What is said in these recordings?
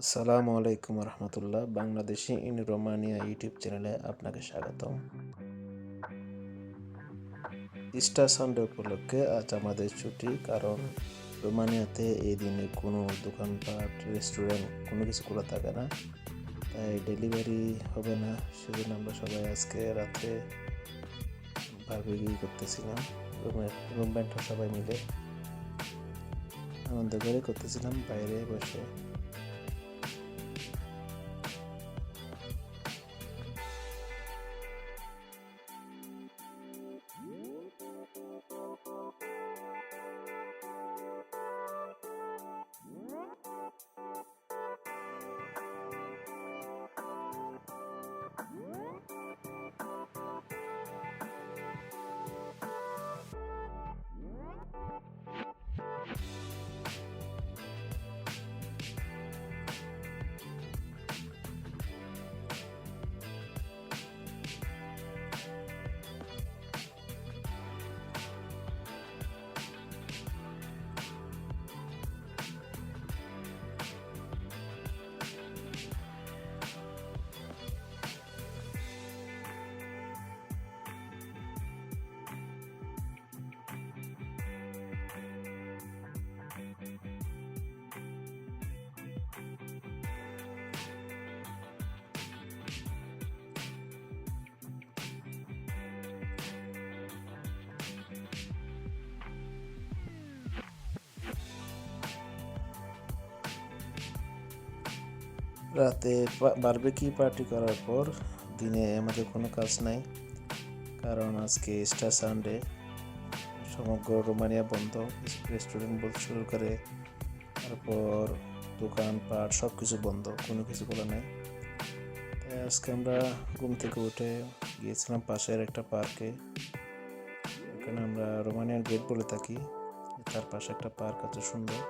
আসসালামু আলাইকুম রহমতুল্লাহ। বাংলাদেশি ইন রোমানিয়া ইউটিউব চ্যানেলে আপনাকে স্বাগতম। ইস্টার সানডে উপলক্ষে আজ আমাদের ছুটি, কারণ রোমানিয়াতে এই দিনে কোনো দোকানপাট, রেস্টুরেন্ট, কোনো কিছু খোলা থাকে না। তাই ডেলিভারি হবে না, সেজন্য আমরা সবাই আজকে রাতে বারবিকি করতেছিলাম। রুমের রুমমেটরা সবাই মিলে আনন্দ করে করতেছিলাম, বাইরে বসে। রাতে বারবেকি পার্টি করার পর দিনে আমাদের কোনো কাজ নাই। কারণ আজকে স্টার সানডে সমগ্র রোমানিয়া বন্ধ রেস্টুরেন্ট বলতে শুরু করে, তারপর দোকানপাট সব কিছু বন্ধ, কোনো কিছু বলা নাই। তাই আজকে আমরা ঘুম থেকে উঠে গিয়েছিলাম পাশের একটা পার্কে এখানে আমরা রোমানিয়ার গেট বলে থাকি, তার পাশে একটা পার্ক আছে সুন্দর।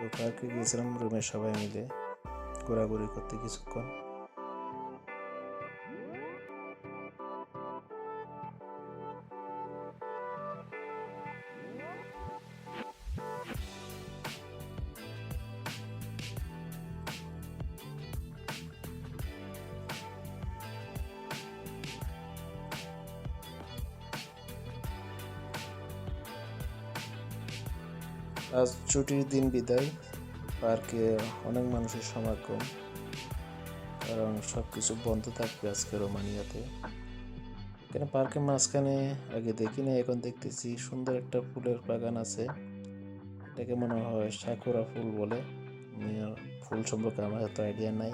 ওই পার্কে গিয়েছিলাম রুমের সবাই মিলে। ঘোরাঘুরি করতে কিছুক্ষণ। আজ ছুটির দিন বিদায়। পার্কে অনেক মানুষের সমাগম, কারণ সব কিছু বন্ধ থাকবে আজকে রোমানিয়াতে। এখানে পার্কের মাঝখানে আগে দেখিনি এখন দেখতেছি সুন্দর একটা ফুলের বাগান আছে। এটাকে মনে হয় সাকুরা ফুল বলে। ফুল সম্পর্কে আমার এত আইডিয়া নাই।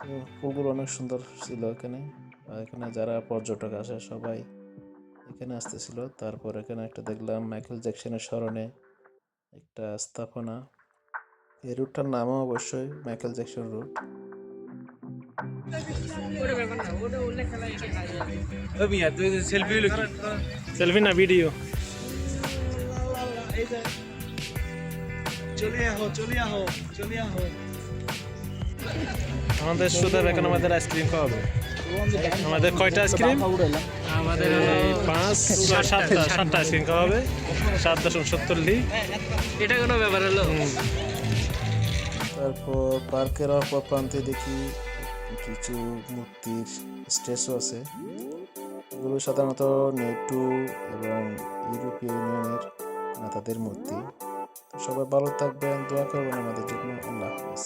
তো ফুলগুলো অনেক সুন্দর ছিল এখানে। আর এখানে যারা পর্যটক আসে সবাই এখানে আসতেছিল। তারপর এখানে একটা দেখলাম মাইকেল জ্যাকসনের স্মরণে একটা স্থাপনা। এই রুটটার নামও অবশ্যই Michael Jackson route. Selfie selfie না ভিডিও আমাদের শুধু এখন আমাদের আইসক্রিম খাওয়াবে। আমাদের কয়টা আইসক্রিম আমাদের পাঁচ সাতটা সাতটা আইসক্রিম খাওয়াবে। সাত দশম সত্তর লি। এটা কোনো ব্যাপার হলো? তারপর পার্কের অপর প্রান্তে দেখি কিছু মূর্তির স্ট্যাচু আছে। এগুলো সাধারণত নেটু এবং ইউরোপীয় ইউনিয়নের নেতাদের মূর্তি। সবাই ভালো থাকবেন, দোয়া করবেন আমাদের জন্য। আল্লাহ হাফিজ।